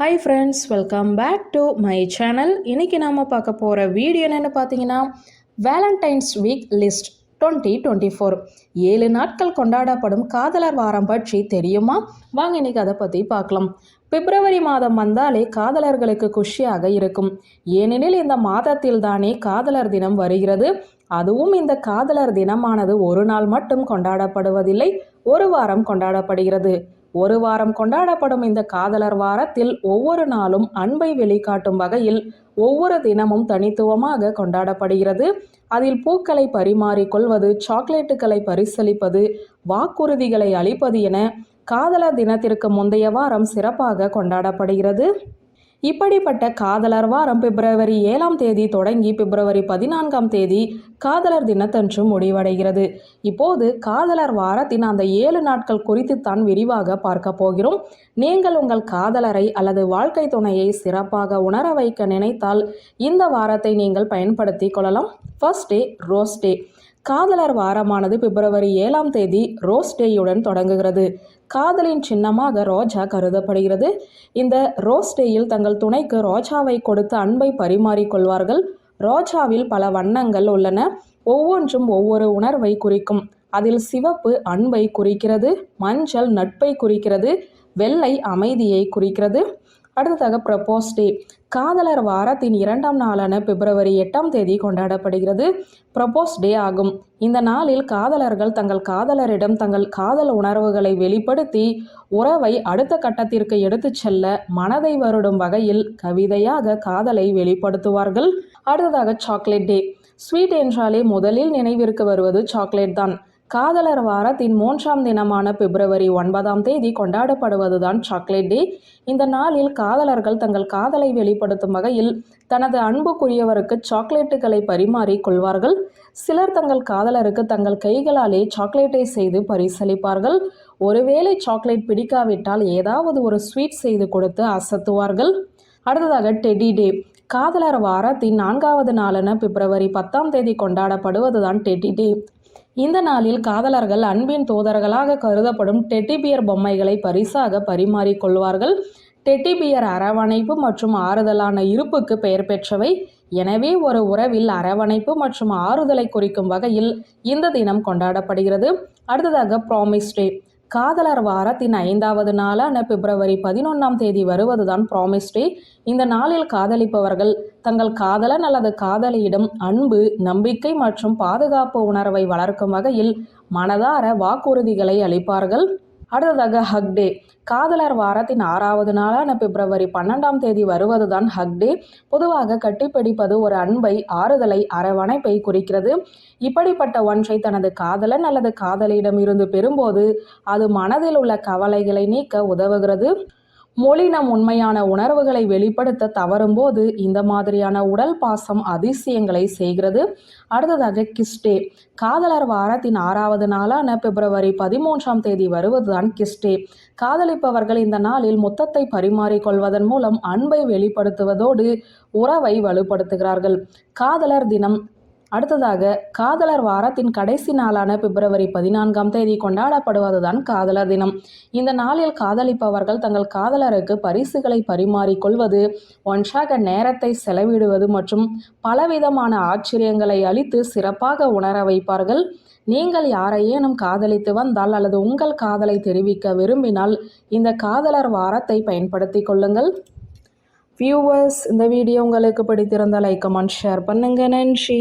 Hi friends welcome back to my channel இன்றைக்கி நாம் பார்க்க போகிற வீடியோ என்னென்னு பார்த்தீங்கன்னா Valentine's week list twenty twenty four ஏழு நாட்கள் கொண்டாடப்படும் காதலர் வாரம் பற்றி தெரியுமா? வாங்க இன்னைக்கு அதை பற்றி பார்க்கலாம். பிப்ரவரி மாதம் வந்தாலே காதலர்களுக்கு குஷியாக இருக்கும். ஏனெனில் இந்த மாதத்தில் தானே காதலர் தினம் வருகிறது. அதுவும் இந்த காதலர் தினமானது ஒரு நாள் மட்டும் கொண்டாடப்படுவதில்லை ஒரு வாரம் கொண்டாடப்படுகிறது. ஒரு வாரம் கொண்டாடப்படும் இந்த காதலர் வாரத்தில் ஒவ்வொரு நாளும் அன்பை வெளிக்காட்டும் வகையில் ஒவ்வொரு தினமும் தனித்துவமாக கொண்டாடப்படுகிறது. அதில் பூக்களை பரிமாறிக்கொள்வது சாக்லேட்டுகளை பரிசளிப்பது வாக்குறுதிகளை அளிப்பது என காதலர் தினத்திற்கு முந்தைய வாரம் சிறப்பாக கொண்டாடப்படுகிறது. இப்படிப்பட்ட காதலர் வாரம் பிப்ரவரி ஏழாம் தேதி தொடங்கி பிப்ரவரி பதினான்காம் தேதி காதலர் தினத்தன்று முடிவடைகிறது. இப்போது காதலர் வாரத்தின் அந்த ஏழு நாட்கள் குறித்து தான் விரிவாக பார்க்க போகிறோம். நீங்கள் உங்கள் காதலரை அல்லது வாழ்க்கை துணையை சிறப்பாக உணர வைக்க நினைத்தால் இந்த வாரத்தை நீங்கள் பயன்படுத்தி கொள்ளலாம். ஃபர்ஸ்ட் டே ரோஸ் டே காதலர் வாரமானது பிப்ரவரி ஏழாம் தேதி ரோஸ் டேயுடன் தொடங்குகிறது. காதலின் சின்னமாக ரோஜா கருதப்படுகிறது. இந்த ரோஸ் டேயில் தங்கள் துணைக்கு ரோஜாவை கொடுத்து அன்பை பரிமாறிக்கொள்வார்கள் ரோஜாவில் பல வண்ணங்கள் உள்ளன. ஒவ்வொன்றும் ஒவ்வொரு உணர்வை குறிக்கும். அதில் சிவப்பு அன்பை குறிக்கிறது. மஞ்சள் நட்பை குறிக்கிறது. வெள்ளை அமைதியை குறிக்கிறது. அடுத்ததாக ப்ரப்போஸ் டே. காதலர் வாரத்தின் இரண்டாம் நாளான பிப்ரவரி எட்டாம் தேதி கொண்டாடப்படுகிறது. ப்ரப்போஸ் டே ஆகும். இந்த நாளில் காதலர்கள் தங்கள் காதலரிடம் தங்கள் காதல் உணர்வுகளை வெளிப்படுத்தி உறவை அடுத்த கட்டத்திற்கு எடுத்துச் செல்ல மனதை வருடும் வகையில் கவிதையாக காதலை வெளிப்படுத்துவார்கள். அடுத்ததாக சாக்லேட் டே ஸ்வீட் என்றாலே முதலில் நினைவிற்கு வருவது சாக்லேட் தான். காதலர் வாரத்தின் மூன்றாம் தினமான பிப்ரவரி ஒன்பதாம் தேதி கொண்டாடப்படுவதுதான் சாக்லேட் டே இந்த நாளில் காதலர்கள் தங்கள் காதலை வெளிப்படுத்தும் வகையில் தனது அன்புக்குரியவருக்கு சாக்லேட்டுகளை பரிமாறி கொள்வார்கள். சிலர் தங்கள் காதலருக்கு தங்கள் கைகளாலே சாக்லேட்டை செய்து பரிசளிப்பார்கள். ஒருவேளை சாக்லேட் பிடிக்காவிட்டால் ஏதாவது ஒரு ஸ்வீட் செய்து கொடுத்து அசத்துவார்கள். அடுத்ததாக டெடி டே காதலர் வாரத்தின் நான்காவது நாளான பிப்ரவரி பத்தாம் தேதி கொண்டாடப்படுவதுதான் டெடி டே இந்த நாளில் காதலர்கள் அன்பின் தூதர்களாக கருதப்படும் டெட்டிபியர் பொம்மைகளை பரிசாக பரிமாறிக்கொள்வார்கள் டெட்டிபியர் அரவணைப்பு மற்றும் ஆறுதலான இருப்புக்கு பெயர் பெற்றவை. எனவே ஒரு உறவில் அரவணைப்பு மற்றும் ஆறுதலை குறிக்கும் வகையில் இந்த தினம் கொண்டாடப்படுகிறது. அடுத்ததாக ப்ராமிஸ் டே காதலர் வாரத்தின் ஐந்தாவது நாளான பிப்ரவரி பதினொன்றாம் தேதி வருவதுதான் ப்ராமிஸ் டே இந்த நாளில் காதலிப்பவர்கள் தங்கள் காதலன் அல்லது காதலியிடம் அன்பு நம்பிக்கை மற்றும் பாதுகாப்பு உணர்வை வளர்க்கும் வகையில் மனதார வாக்குறுதிகளை அளிப்பார்கள். அடுத்ததாக ஹக் டே. காதலர் வாரத்தின் ஆறாவது நாளான பிப்ரவரி பன்னெண்டாம் தேதி வருவதுதான் ஹக் டே. பொதுவாக கட்டிப்பிடிப்பது ஒரு அன்பை ஆறுதலை அரவணைப்பை குறிக்கிறது. இப்படிப்பட்ட ஒன்றை தனது காதலன் அல்லது காதலியிடம் இருந்து பெறும்போது அது மனதில் உள்ள கவலைகளை நீக்க உதவுகிறது. மொழி நம் உண்மையான உணர்வுகளை வெளிப்படுத்த தவறும் போது இந்த மாதிரியான உடல் பாசம் அதிசயங்களை செய்கிறது. அடுத்ததாக கிஸ்டே. காதலர் வாரத்தின் ஆறாவது நாளான பிப்ரவரி பதிமூன்றாம் தேதி வருவதுதான் கிஸ்டே. காதலிப்பவர்கள் இந்த நாளில் முத்தத்தை பரிமாறிக்கொள்வதன் மூலம் அன்பை வெளிப்படுத்துவதோடு உறவை வலுப்படுத்துகிறார்கள். காதலர் தினம் அடுத்ததாக காதலர் வாரத்தின் கடைசி நாளான பிப்ரவரி பதினான்காம் தேதி கொண்டாடப்படுவதுதான் காதலர் தினம். இந்த நாளில் காதலிப்பவர்கள் தங்கள் காதலருக்கு பரிசுகளை பரிமாறிக்கொள்வது ஒன்றாக நேரத்தை செலவிடுவது மற்றும் பலவிதமான ஆச்சரியங்களை அளித்து சிறப்பாக உணர வைப்பார்கள். நீங்கள் யாரையேனும் காதலித்து வந்தால் அல்லது உங்கள் காதலை தெரிவிக்க விரும்பினால் இந்த காதலர் வாரத்தை பயன்படுத்தி கொள்ளுங்கள். வியூவர்ஸ் இந்த வீடியோ உங்களுக்கு பிடித்திருந்தால் லைக் கமெண்ட் ஷேர் பண்ணுங்க. நன்றி.